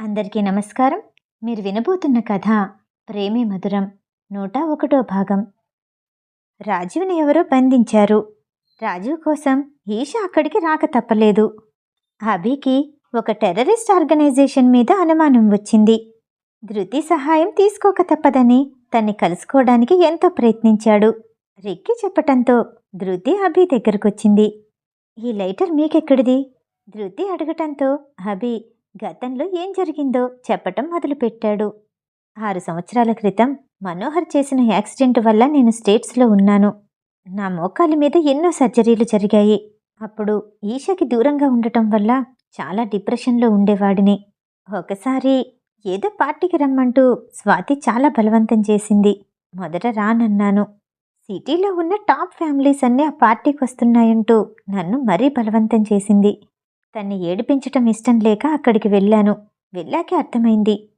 అందరికీ నమస్కారం. మీరు వినబోతున్న కథ ప్రేమే మధురం నూట ఒకటో భాగం. రాజీవ్ని ఎవరో బంధించారు. రాజీవ్ కోసం ఈష అక్కడికి రాక తప్పలేదు. అభికి ఒక టెర్రరిస్ట్ ఆర్గనైజేషన్ మీద అనుమానం వచ్చింది. ధృతి సహాయం తీసుకోక తప్పదని తన్ని కలుసుకోవడానికి ఎంతో ప్రయత్నించాడు. రిక్కి చెప్పటంతో ధృతి అభి దగ్గరకొచ్చింది. ఈ లైటర్ మీకెక్కడిది? ధృతి అడగటంతో అభి గతంలో ఏం జరిగిందో చెప్పటం మొదలుపెట్టాడు. ఆరు సంవత్సరాల క్రితం మనోహర్ చేసిన యాక్సిడెంట్ వల్ల నేను స్టేట్స్లో ఉన్నాను. నా మోకాలి మీద ఎన్నో సర్జరీలు జరిగాయి. అప్పుడు ఈషకి దూరంగా ఉండటం వల్ల చాలా డిప్రెషన్లో ఉండేవాడిని. ఒకసారి ఏదో పార్టీకి రమ్మంటూ స్వాతి చాలా బలవంతం చేసింది. మొదట రానన్నాను. సిటీలో ఉన్న టాప్ ఫ్యామిలీస్ అన్నీ ఆ పార్టీకి వస్తున్నాయంటూ నన్ను మరీ బలవంతం చేసింది. తన్ని ఏడిపించటం ఇష్టం లేక అక్కడికి వెళ్ళాను. వెళ్ళాకే అర్థమైంది.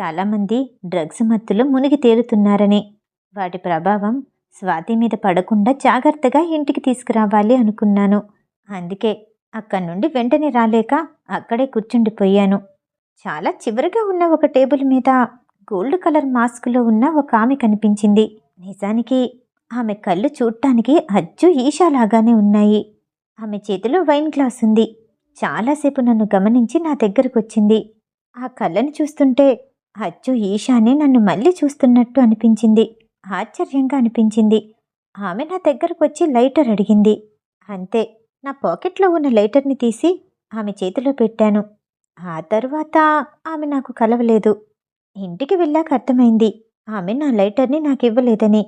చాలామంది డ్రగ్స్ మత్తులో మునిగి తేలుతున్నారని. వాటి ప్రభావం స్వాతి మీద పడకుండా జాగ్రత్తగా ఇంటికి తీసుకురావాలి అనుకున్నాను. అందుకే అక్కడి నుండి వెంటనే రాలేక అక్కడే కూర్చుండిపోయాను. చాలా చివరిగా ఉన్న ఒక టేబుల్ మీద గోల్డ్ కలర్ మాస్క్లో ఉన్న ఒక ఆమె కనిపించింది. నిజానికి ఆమె కళ్ళు చూడటానికి అచ్చు ఈషాలాగానే ఉన్నాయి. ఆమె చేతిలో వైన్ గ్లాస్ ఉంది చాలాసేపు నన్ను గమనించి నా దగ్గరకు వచ్చింది ఆ కళ్ళని చూస్తుంటే అచ్చు ఈశాని నన్ను మళ్ళీ చూస్తున్నట్టు అనిపించింది. ఆశ్చర్యంగా అనిపించింది. ఆమె నా దగ్గరకు వచ్చి లైటర్ అడిగింది. అంతే నా పాకెట్లో ఉన్న లైటర్ని తీసి ఆమె చేతిలో పెట్టాను. ఆ తర్వాత ఆమె నాకు కలవలేదు. ఇంటికి వెళ్ళాక అర్థమైంది ఆమె నా లైటర్ని నాకు ఇవ్వలేదని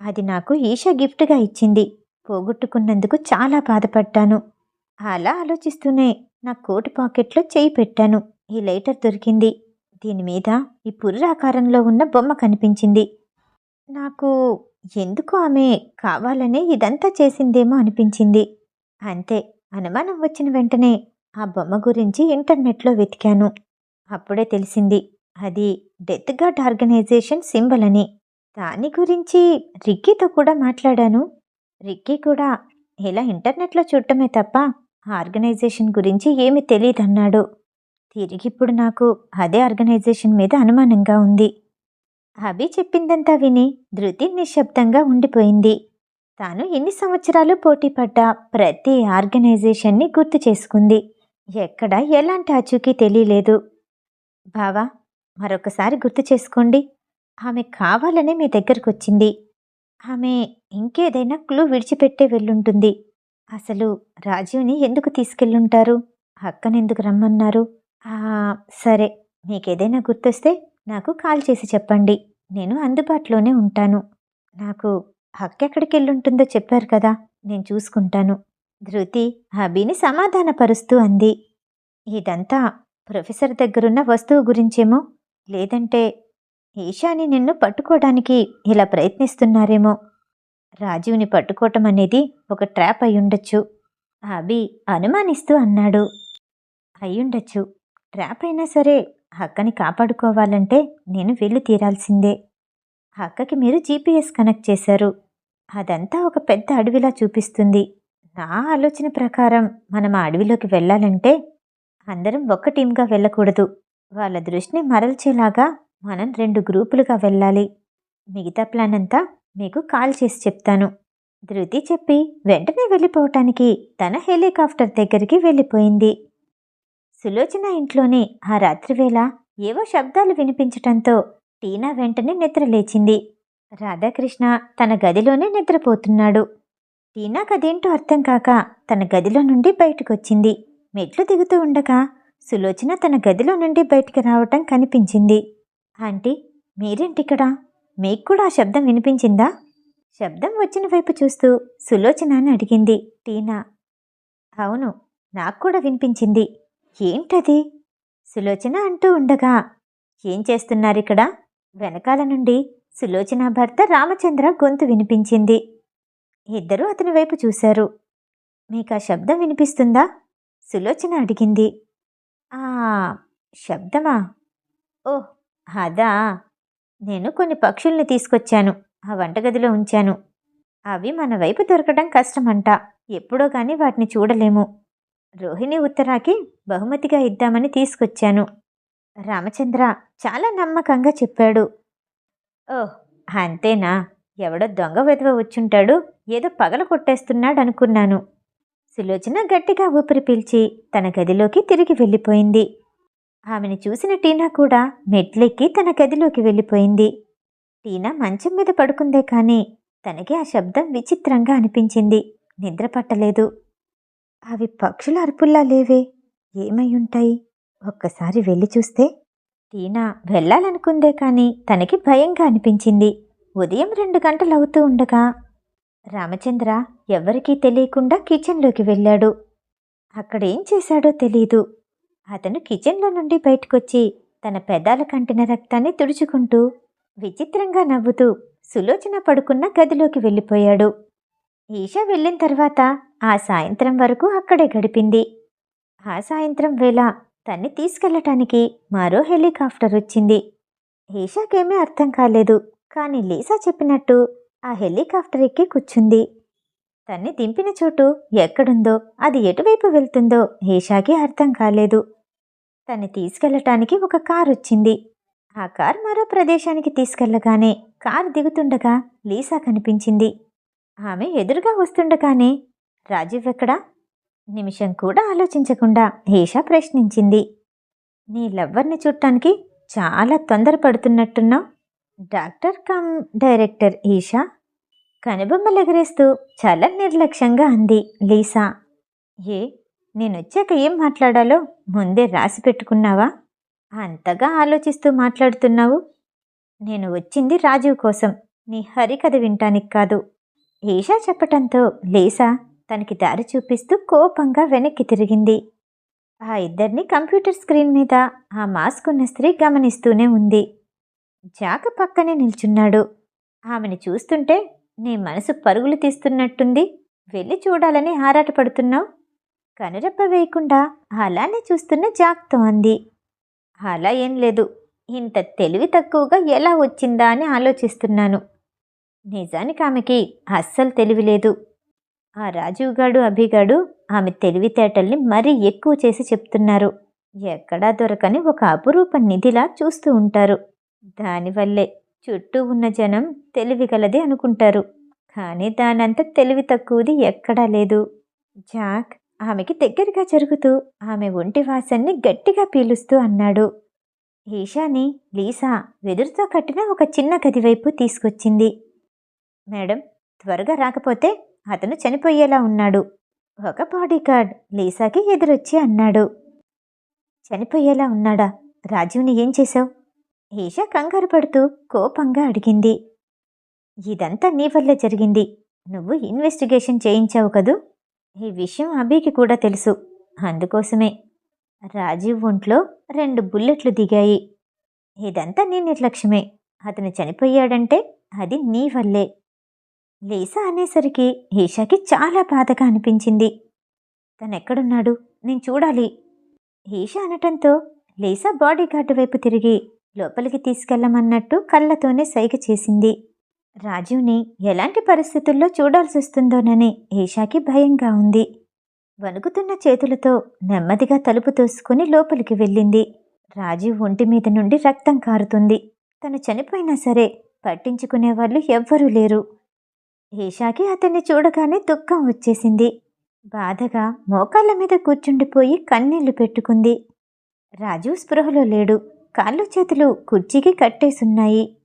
అది నాకు ఈషా గిఫ్ట్గా ఇచ్చింది. పోగొట్టుకున్నందుకు చాలా బాధపడ్డాను. అలా ఆలోచిస్తూనే నా కోటు పాకెట్లో చేయి పెట్టాను. ఈ లైటర్ దొరికింది. దీని మీద ఈ పుర్రాకారంలో ఉన్న బొమ్మ కనిపించింది. నాకు ఎందుకు ఆమె కావాలనే ఇదంతా చేసిందేమో అనిపించింది. అంతే అనుమానం వచ్చిన వెంటనే ఆ బొమ్మ గురించి ఇంటర్నెట్లో వెతికాను. అప్పుడే తెలిసింది అది డెత్ గార్డ్ ఆర్గనైజేషన్ సింబల్ అని. దాని గురించి రిక్కీతో కూడా మాట్లాడాను. రిక్కీ కూడా ఇలా ఇంటర్నెట్లో చూడటమే తప్ప ఆర్గనైజేషన్ గురించి ఏమి తెలియదన్నాడు తిరిగిప్పుడు నాకు అదే ఆర్గనైజేషన్ మీద అనుమానంగా ఉంది. అభి చెప్పిందంతా విని ధృతి నిశ్శబ్దంగా ఉండిపోయింది. తాను ఎన్ని సంవత్సరాలు పోటీపడ్డ ప్రతి ఆర్గనైజేషన్ని గుర్తు చేసుకుంది. ఎక్కడ ఎలాంటి ఆచూకీ తెలియలేదు. బావా మరొకసారి గుర్తు చేసుకోండి. ఆమె కావాలనే మీ దగ్గరకు వచ్చింది ఆమె ఇంకేదైనా క్లూ విడిచిపెట్టే వెళ్ళుంటుంది. అసలు రాజీవ్ని ఎందుకు తీసుకెళ్ళుంటారు? అక్కనెందుకు రమ్మన్నారు? సరే మీకేదైనా గుర్తొస్తే నాకు కాల్ చేసి చెప్పండి. నేను అందుబాటులోనే ఉంటాను. నాకు హక్కు ఎక్కడికి వెళ్ళుంటుందో చెప్పారు కదా నేను చూసుకుంటాను. ధృతి అభిని సమాధానపరుస్తూ అంది. ఇదంతా ప్రొఫెసర్ దగ్గరున్న వస్తువు గురించేమో? లేదంటే ఈశాని నిన్ను పట్టుకోవడానికి ఇలా ప్రయత్నిస్తున్నారేమో? రాజీవ్ని పట్టుకోవటం అనేది ఒక ట్రాప్ అయ్యుండొచ్చు. అభి అనుమానిస్తూ అన్నాడు. అయ్యుండొచ్చు. ట్రాప్ అయినా సరే అక్కని కాపాడుకోవాలంటే నేను వెళ్ళి తీరాల్సిందే. అక్కకి మీరు జీపీఎస్ కనెక్ట్ చేశారు. అదంతా ఒక పెద్ద అడవిలా చూపిస్తుంది. నా ఆలోచన ప్రకారం మనం ఆ అడవిలోకి వెళ్ళాలంటే అందరం ఒక్క టీంగా వెళ్ళకూడదు. వాళ్ళ దృష్టిని మరల్చేలాగా మనం రెండు గ్రూపులుగా వెళ్ళాలి. మిగతా ప్లాన్ అంతా మీకు కాల్ చేసి చెప్తాను. ధృతి చెప్పి వెంటనే వెళ్ళిపోవటానికి తన హెలికాప్టర్ దగ్గరికి వెళ్ళిపోయింది. సులోచన ఇంట్లోనే ఆ రాత్రివేళ ఏవో శబ్దాలు వినిపించటంతో టీనా వెంటనే నిద్ర లేచింది. రాధాకృష్ణ తన గదిలోనే నిద్రపోతున్నాడు. టీనాకు అదేంటో అర్థం కాక తన గదిలో నుండి బయటకొచ్చింది. మెట్లు దిగుతూ ఉండగా సులోచన తన గదిలో నుండి బయటికి రావటం కనిపించింది. ఆంటీ మీరేంటిక్కడ? మీకు కూడా ఆ శబ్దం వినిపించిందా? శబ్దం వచ్చిన వైపు చూస్తూ సులోచన అని అడిగింది టీనా. అవును నాకు కూడా వినిపించింది. ఏంటది? సులోచన అంటూ ఉండగా ఏం చేస్తున్నారు ఇక్కడ వెనకాల నుండి సులోచన భర్త రామచంద్ర గొంతు వినిపించింది. ఇద్దరూ అతని వైపు చూశారు. మీకు ఆ శబ్దం వినిపిస్తుందా? సులోచన అడిగింది. ఆ శబ్దమా? ఓహ్ అదా. నేను కొన్ని పక్షుల్ని తీసుకొచ్చాను. ఆ వంటగదిలో ఉంచాను. అవి మన వైపు దొరకడం కష్టమంట. ఎప్పుడో కానీ వాటిని చూడలేము. రోహిణి ఉత్తరాకి బహుమతిగా ఇద్దామని తీసుకొచ్చాను. రామచంద్ర చాలా నమ్మకంగా చెప్పాడు. ఓహ్ అంతేనా? ఎవడో దొంగ వెధవ వచ్చుంటాడు. ఏదో పగల కొట్టేస్తున్నాడు అనుకున్నాను సులోచన గట్టిగా ఊపిరి పీల్చి తన గదిలోకి తిరిగి వెళ్ళిపోయింది. ఆమెను చూసిన టీనా కూడా మెట్లెక్కి తన గదిలోకి వెళ్ళిపోయింది. టీనా మంచం మీద పడుకుందే కానీ తనకి ఆ శబ్దం విచిత్రంగా అనిపించింది. నిద్ర పట్టలేదు. అవి పక్షుల అరుపుల్లా లేవే. ఏమై ఉంటాయి? ఒక్కసారి వెళ్ళి చూస్తే టీనా వెళ్ళాలనుకుందే కానీ తనకి భయంగా అనిపించింది. ఉదయం రెండు గంటలవుతూ ఉండగా రామచంద్ర ఎవ్వరికీ తెలియకుండా కిచెన్లోకి వెళ్ళాడు. అక్కడేం చేశాడో తెలీదు. అతను కిచెన్లో నుండి బయటకొచ్చి తన పెదాల కంటిన రక్తాన్ని తుడుచుకుంటూ విచిత్రంగా నవ్వుతూ సులోచన పడుకున్న గదిలోకి వెళ్ళిపోయాడు. ఈషా వెళ్ళిన తర్వాత ఆ సాయంత్రం వరకు అక్కడే గడిపింది. ఆ సాయంత్రం వేళ తన్ని తీసుకెళ్ళటానికి మరో హెలికాప్టర్ వచ్చింది. ఈషాకేమీ అర్థం కాలేదు కానీ లీసా చెప్పినట్టు ఆ హెలికాప్టర్ ఎక్కి కూర్చుంది. తన్ని దింపిన చోటు ఎక్కడుందో అది ఎటువైపు వెళ్తుందో ఈషాకి అర్థం కాలేదు. తన్ని తీసుకెళ్ళటానికి ఒక కారు వచ్చింది ఆ కార్ మరో ప్రదేశానికి తీసుకెళ్ళగానే కారు దిగుతుండగా లీసా కనిపించింది. ఆమె ఎదురుగా వస్తుండగానే రాజీవ్ ఎక్కడా? నిమిషం కూడా ఆలోచించకుండా ఈషా ప్రశ్నించింది. నీ లవ్వర్ని చూడటానికి చాలా తొందరపడుతున్నట్టున్నావు. Doctor cum director Esha. కనుబొమ్మలు ఎగరేస్తూ చాలా నిర్లక్ష్యంగా అంది లీసా. ఏ నేనొచ్చాక ఏం మాట్లాడాలో ముందే రాసి పెట్టుకున్నావా? అంతగా ఆలోచిస్తూ మాట్లాడుతున్నావు? నేను వచ్చింది రాజీవ్ కోసం. నీ హరికథ వింటానికి కాదు. ఈషా చెప్పటంతో లేసా తనకి దారి చూపిస్తూ కోపంగా వెనక్కి తిరిగింది. ఆ ఇద్దరిని కంప్యూటర్ స్క్రీన్ మీద ఆ మాస్క్ ఉన్న స్త్రీ గమనిస్తూనే ఉంది. జాక పక్కనే నిల్చున్నాడు. ఆమెను చూస్తుంటే నీ మనసు పరుగులు తీస్తున్నట్టుంది. వెళ్ళి చూడాలని ఆరాటపడుతున్నావు? కనురెప్ప వేయకుండా అలానే చూస్తున్న జాక్తో అంది. అలా ఏం లేదు. ఇంత తెలివి తక్కువగా ఎలా వచ్చిందా అని ఆలోచిస్తున్నాను. నిజానికి ఆమెకి అస్సలు తెలివి లేదు. ఆ రాజీవ్ గాడు అభిగాడు ఆమె తెలివితేటల్ని మరీ ఎక్కువ చేసి చెప్తున్నారు. ఎక్కడా దొరకని ఒక అపురూప నిధిలా చూస్తూ ఉంటారు. దానివల్లే చుట్టూ ఉన్న జనం తెలివిగలది అనుకుంటారు. కానీ దానంత తెలివి తక్కువది ఎక్కడా లేదు. జాక్ ఆమెకి దగ్గరగా జరుగుతూ ఆమె ఒంటి వాసన్ని గట్టిగా పీలుస్తూ అన్నాడు. ఈషాని లీసా వెదురుతో కట్టిన ఒక చిన్న గది వైపు తీసుకొచ్చింది. మేడం త్వరగా రాకపోతే అతను చనిపోయేలా ఉన్నాడు. ఒక బాడీగార్డ్ లీసాకి ఎదురొచ్చి అన్నాడు. చనిపోయేలా ఉన్నాడా? రాజీవ్ని ఏం చేశావు? ఈషా కంగారు పడుతూ కోపంగా అడిగింది. ఇదంతా నీ వల్లే జరిగింది. నువ్వు ఇన్వెస్టిగేషన్ చేయించావు కదూ? ఈ విషయం అభికి కూడా తెలుసు. అందుకోసమే రాజీవ్ ఒంట్లో రెండు బుల్లెట్లు దిగాయి. ఇదంతా నీ నిర్లక్ష్యమే. అతను చనిపోయాడంటే అది నీ వల్లే. లీసా అనేసరికి ఈషాకి చాలా బాధగా అనిపించింది. తనెక్కడున్నాడు? నేను చూడాలి. ఈషా అనటంతో లీసా బాడీ గార్డు వైపు తిరిగి లోపలికి తీసుకెళ్ళమన్నట్టు కళ్ళతోనే సైగ చేసింది. రాజీవ్ని ఎలాంటి పరిస్థితుల్లో చూడాల్సి వస్తుందోనని ఈషాకి భయంగా ఉంది. వణుకుతున్న చేతులతో నెమ్మదిగా తలుపు తోసుకుని లోపలికి వెళ్ళింది. రాజీవ్ ఒంటి మీద నుండి రక్తం కారుతుంది. తను చనిపోయినా సరే పట్టించుకునే వాళ్ళు ఎవ్వరూ లేరు. ఈషాకి అతన్ని చూడగానే దుఃఖం వచ్చేసింది. బాధగా మోకాళ్ళ మీద కూర్చుండిపోయి కన్నీళ్ళు పెట్టుకుంది. రాజు స్పృహలో లేడు. కాళ్ళు చేతులు కుర్చీకి కట్టేసున్నాయి.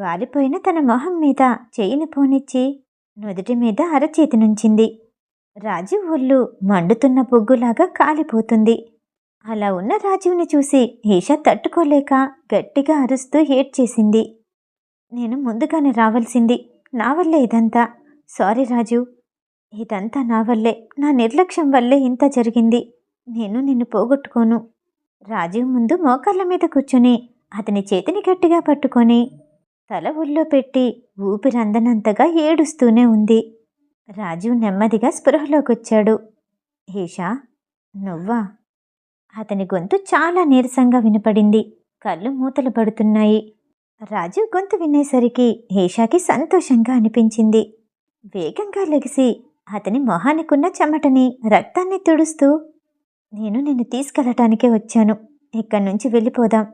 వాలిపోయిన తన మొహం మీద చేయిని పోనిచ్చి నుదుటి మీద అరచేతి నుంచింది. రాజు ఒళ్ళు మండుతున్న బొగ్గులాగా కాలిపోతుంది. అలా ఉన్న రాజీవ్ని చూసి ఈషా తట్టుకోలేక గట్టిగా అరుస్తూ ఏడ్చేసింది. నేను ముందుగానే రావాల్సింది నా వల్లే ఇదంతా. సారీ రాజు ఇదంతా నా వల్లే. నా నిర్లక్ష్యం వల్లే ఇంత జరిగింది. నేను నిన్ను పోగొట్టుకోను. రాజీవ్ ముందు మోకాళ్ళ మీద కూర్చుని అతని చేతిని గట్టిగా పట్టుకొని తల ఒళ్ళో పెట్టి ఊపిరందనంతగా ఏడుస్తూనే ఉంది. రాజు నెమ్మదిగా స్పృహలోకొచ్చాడు. హేషా నువ్వా. అతని గొంతు చాలా నీరసంగా వినపడింది. కళ్ళు మూతలు పడుతున్నాయి. రాజు గొంతు వినేసరికి హేషాకి సంతోషంగా అనిపించింది. వేగంగా లెగిసి అతని మొహానికున్న చెమటని రక్తాన్ని తుడుస్తూ నేను నిన్ను తీసుకెళ్ళటానికే వచ్చాను. ఇక్కడి నుంచి వెళ్ళిపోదాం.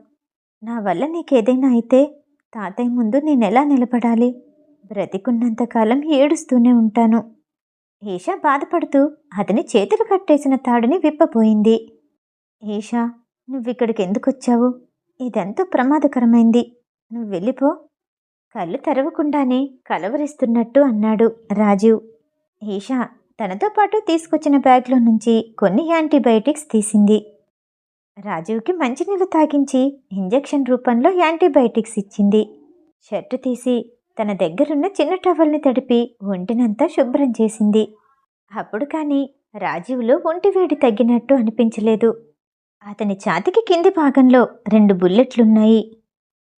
నా వల్ల నీకేదైనా అయితే తాతయ్య ముందు నేను ఎలా నిలబడాలి బ్రతికున్నంతకాలం ఏడుస్తూనే ఉంటాను. ఈషా బాధపడుతూ అతని చేతులు కట్టేసిన తాడుని విప్పబోయింది. ఈషా నువ్విక్కడికి ఎందుకొచ్చావు ఇదెంతో ప్రమాదకరమైంది. నువ్వు వెళ్ళిపో కళ్ళు తెరవకుండానే కలవరిస్తున్నట్టు అన్నాడు రాజీవ్. ఈషా తనతో పాటు తీసుకొచ్చిన బ్యాగ్లో నుంచి కొన్ని యాంటీబయాటిక్స్ తీసింది. రాజీవ్కి మంచినీళ్ళు తాగించి ఇంజెక్షన్ రూపంలో యాంటీబయాటిక్స్ ఇచ్చింది. షర్టు తీసి తన దగ్గరున్న చిన్న టవల్ని తడిపి ఒంటినంతా శుభ్రం చేసింది. అప్పుడు కానీ రాజీవ్లో ఒంటి వేడి తగ్గినట్టు అనిపించలేదు. అతని ఛాతికి కింది భాగంలో రెండు బుల్లెట్లున్నాయి.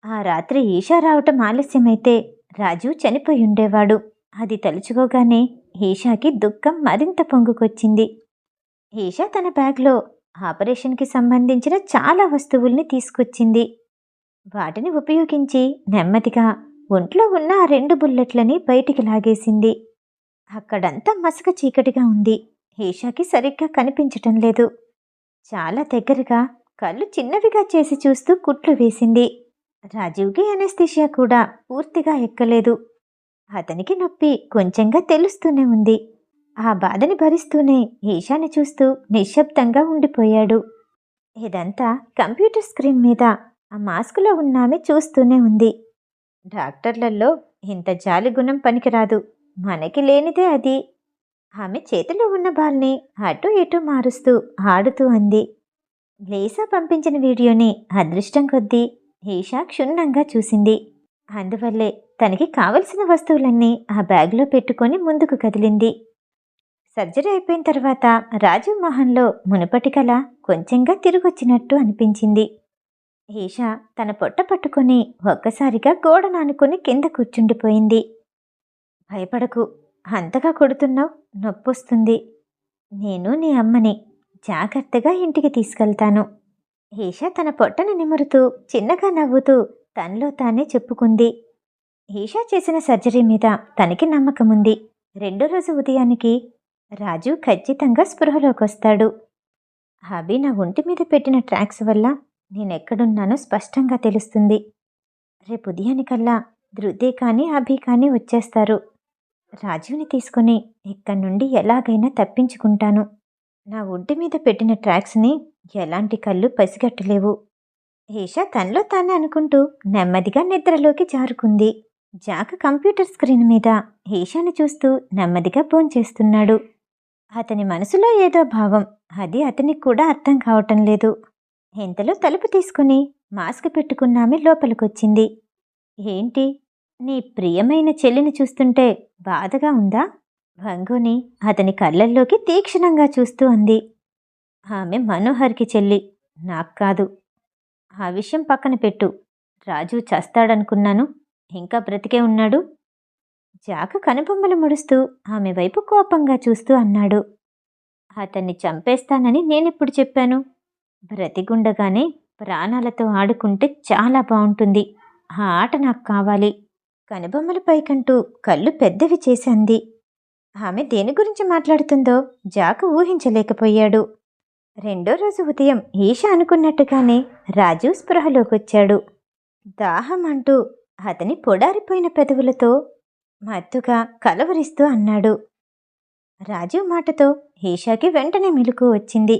ఆ రాత్రి ఈషా రావటం ఆలస్యమైతే రాజు చనిపోయి ఉండేవాడు అది తలుచుకోగానే ఈషాకి దుఃఖం మరింత పొంగుకొచ్చింది. ఈషా తన బ్యాగ్లో ఆపరేషన్కి సంబంధించిన చాలా వస్తువుల్ని తీసుకొచ్చింది. వాటిని ఉపయోగించి నెమ్మదిగా ఒంట్లో ఉన్న ఆ రెండు బుల్లెట్లని బయటికి లాగేసింది. అక్కడంతా మసక చీకటిగా ఉంది. ఈషాకి సరిగ్గా కనిపించటం లేదు. చాలా దగ్గరగా కళ్ళు చిన్నవిగా చేసి చూస్తూ కుట్లు వేసింది. రాజీవ్కి అనెస్థిషియా కూడా పూర్తిగా ఎక్కలేదు. అతనికి నొప్పి కొంచెంగా తెలుస్తూనే ఉంది. ఆ బాధని భరిస్తూనే ఈశాని చూస్తూ నిశ్శబ్దంగా ఉండిపోయాడు. ఇదంతా కంప్యూటర్ స్క్రీన్ మీద ఆ మాస్కులో ఉన్న ఆమె చూస్తూనే ఉంది. డాక్టర్లలో ఇంత జాలి గుణం పనికిరాదు. మనకి లేనిదే అది. ఆమె చేతిలో ఉన్న బాల్ని అటు ఇటు మారుస్తూ ఆడుతూ అంది. లేసా పంపించిన వీడియోని అదృష్టం కొద్దీ ఈషా క్షుణ్ణంగా చూసింది. అందువల్లే తనకి కావలసిన వస్తువులన్నీ ఆ బ్యాగ్లో పెట్టుకొని ముందుకు కదిలింది. సర్జరీ అయిపోయిన తర్వాత రాజు మొహంలో మునుపటి కల కొంచెంగా తిరిగొచ్చినట్టు అనిపించింది. ఈషా తన పొట్ట పట్టుకొని ఒక్కసారిగా గోడ నానుకుని కింద కూర్చుండిపోయింది. భయపడకు అంతగా కొడుతున్నావు నొప్పొస్తుంది. నేను నీ అమ్మని జాగ్రత్తగా ఇంటికి తీసుకెళ్తాను. ఈషా తన పొట్టను నిమురుతూ చిన్నగా నవ్వుతూ తనలో తానే చెప్పుకుంది. ఈషా చేసిన సర్జరీ మీద తనకి నమ్మకముంది. రెండో రోజు ఉదయానికి రాజు ఖచ్చితంగా స్పృహలోకి వస్తాడు అభి నా ఒంటి మీద పెట్టిన ట్రాక్స్ వల్ల నేనెక్కడున్నానో స్పష్టంగా తెలుస్తుంది. రేపు ఉదయానికల్లా ధృతే కానీ అభి కానీ వచ్చేస్తారు. రాజుని తీసుకుని ఇక్కడి నుండి ఎలాగైనా తప్పించుకుంటాను. నా ఒంటి మీద పెట్టిన ట్రాక్స్ని ఎలాంటి కళ్ళు పసిగట్టలేవు. ఈషా తనలో తానే అనుకుంటూ నెమ్మదిగా నిద్రలోకి జారుకుంది. జాక కంప్యూటర్ స్క్రీన్ మీద ఈషాని చూస్తూ నెమ్మదిగా భోంచేస్తున్నాడు అతని మనసులో ఏదో భావం. అది అతనికి కూడా అర్థం కావటం లేదు. ఇంతలో తలుపు తీసుకుని మాస్క్ పెట్టుకున్నామె లోపలికొచ్చింది. ఏంటి? నీ ప్రియమైన చెల్లిని చూస్తుంటే బాధగా ఉందా? వంగుని అతని కళ్ళల్లోకి తీక్షణంగా చూస్తూ అంది. ఆమె మనోహర్కి చెల్లి. నాకు కాదు. ఆ విషయం పక్కన పెట్టు. రాజు చస్తాడనుకున్నాను. ఇంకా బ్రతికే ఉన్నాడు. జాక కనుబొమ్మలు ముడుస్తూ ఆమె వైపు కోపంగా చూస్తూ అన్నాడు. అతన్ని చంపేస్తానని నేనెప్పుడు చెప్పాను? బ్రతిగుండగానే ప్రాణాలతో ఆడుకుంటే చాలా బాగుంటుంది ఆ ఆట నాకు కావాలి. కనుబొమ్మల పైకంటూ కళ్ళు పెద్దవి చేసింది ఆమె దేని గురించి మాట్లాడుతుందో జాక ఊహించలేకపోయాడు. రెండో రోజు ఉదయం ఈష అనుకున్నట్టుగానే రాజు స్పృహలోకొచ్చాడు. దాహం అంటూ అతని పొడారిపోయిన పెదవులతో మత్తుగా కలవరిస్తూ అన్నాడు. రాజు మాటతో ఈషాకి వెంటనే మెలకు వచ్చింది.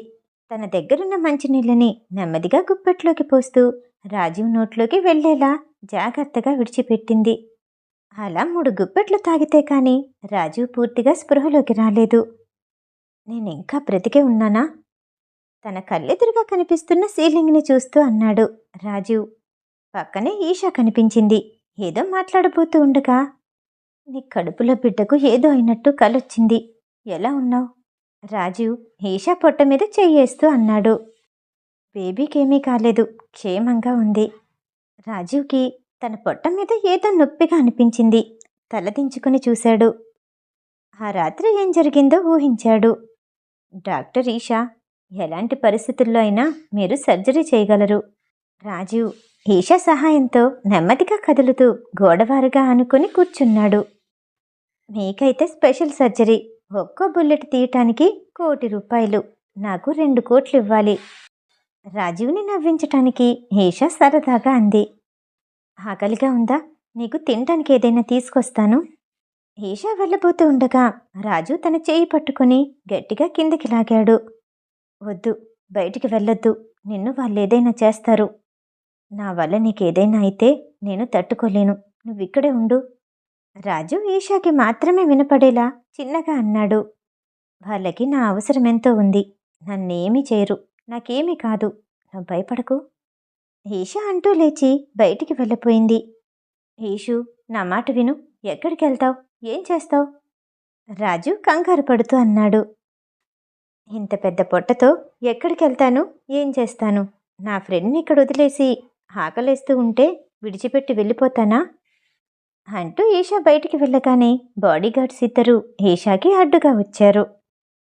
తన దగ్గరున్న మంచినీళ్ళని నెమ్మదిగా గుప్పెట్లోకి పోస్తూ రాజీవ్ నోట్లోకి వెళ్ళేలా జాగ్రత్తగా విడిచిపెట్టింది. అలా మూడు గుప్పెట్లు తాగితే కాని రాజు పూర్తిగా స్పృహలోకి రాలేదు. నేనింకా బ్రతికే ఉన్నానా? తన కళ్ళెదురుగా కనిపిస్తున్న సీలింగ్ని చూస్తూ అన్నాడు రాజీవ్ పక్కనే ఈషా కనిపించింది. ఏదో మాట్లాడబోతూ ఉండగా నీ కడుపులో బిడ్డకు ఏదో అయినట్టు కలొచ్చింది. ఎలా ఉన్నావు? రాజీవ్ ఈషా పొట్ట మీద చెయ్యేస్తూ అన్నాడు. బేబీకేమీ కాలేదు క్షేమంగా ఉంది. రాజీవ్కి తన పొట్ట మీద ఏదో నొప్పిగా అనిపించింది. తలదించుకుని చూశాడు. ఆ రాత్రి ఏం జరిగిందో ఊహించాడు. డాక్టర్ ఈషా ఎలాంటి పరిస్థితుల్లో అయినా మీరు సర్జరీ చేయగలరు. రాజీవ్ ఈషా సహాయంతో నెమ్మదిగా కదులుతూ గోడవారుగా అనుకుని కూర్చున్నాడు. మీకైతే స్పెషల్ సర్జరీ. ఒక్కో బుల్లెట్ తీయటానికి కోటి రూపాయలు. నాకు రెండు కోట్లు ఇవ్వాలి. రాజీవ్ని నవ్వించటానికి ఈషా సరదాగా అంది. ఆకలిగా ఉందా? నీకు తినటానికి ఏదైనా తీసుకొస్తాను? ఈషా వెళ్ళబోతూ ఉండగా రాజు తన చేయి పట్టుకుని గట్టిగా కిందికి లాగాడు. వద్దు బయటికి వెళ్ళొద్దు. నిన్ను వాళ్ళు ఏదైనా చేస్తారు. నా వల్ల నీకేదైనా అయితే నేను తట్టుకోలేను. నువ్విక్కడే ఉండు. రాజు ఈషాకి మాత్రమే వినపడేలా చిన్నగా అన్నాడు. వాళ్ళకి నా అవసరం ఎంతో ఉంది. నన్నేమీ చేయరు. నాకేమీ కాదు. నువ్వు భయపడకు. ఈషా అంటూ లేచి బయటికి వెళ్ళిపోయింది. ఈషు నా మాట విను. ఎక్కడికి వెళ్తావు? ఏం చేస్తావు? రాజు కంగారు పడుతూ అన్నాడు. ఇంత పెద్ద పొట్టతో ఎక్కడికి వెళ్తాను? ఏం చేస్తాను? నా ఫ్రెండ్ని ఇక్కడ వదిలేసి ఆకలేస్తూ ఉంటే విడిచిపెట్టి వెళ్ళిపోతానా? అంటూ ఈషా బయటికి వెళ్ళగానే బాడీగార్డ్స్ ఇద్దరు ఈషాకి అడ్డుగా వచ్చారు.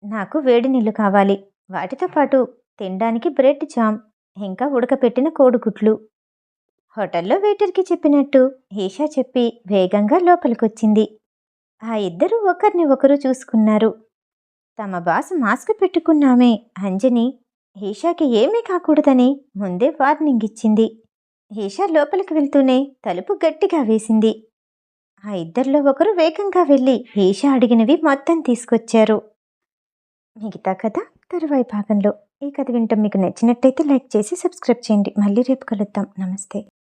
నాకు వేడి నీళ్ళు కావాలి. వాటితో పాటు తినడానికి బ్రెడ్ జామ్ ఇంకా ఉడకపెట్టిన కోడిగుడ్లు. హోటల్లో వెయిటర్కి చెప్పినట్టు ఈషా చెప్పి వేగంగా లోపలికొచ్చింది. ఆ ఇద్దరు ఒకరిని ఒకరు చూసుకున్నారు. తమ బాస్ మాస్క్ పెట్టుకున్నామే అంజని. ఈషాకి ఏమీ కాకూడదని ముందే వార్నింగ్ ఇచ్చింది. ఈషా లోపలికి వెళ్తూనే తలుపు గట్టిగా వేసింది. ఆ ఇద్దరిలో ఒకరు వేగంగా వెళ్ళి ఈషా అడిగినవి మొత్తం తీసుకొచ్చారు. మిగతా కథ తరువాయి భాగంలో. ఈ కథ వింటాం మీకు నచ్చినట్టయితే లైక్ చేసి సబ్స్క్రైబ్ చేయండి. మళ్ళీ రేపు కలుద్దాం. నమస్తే.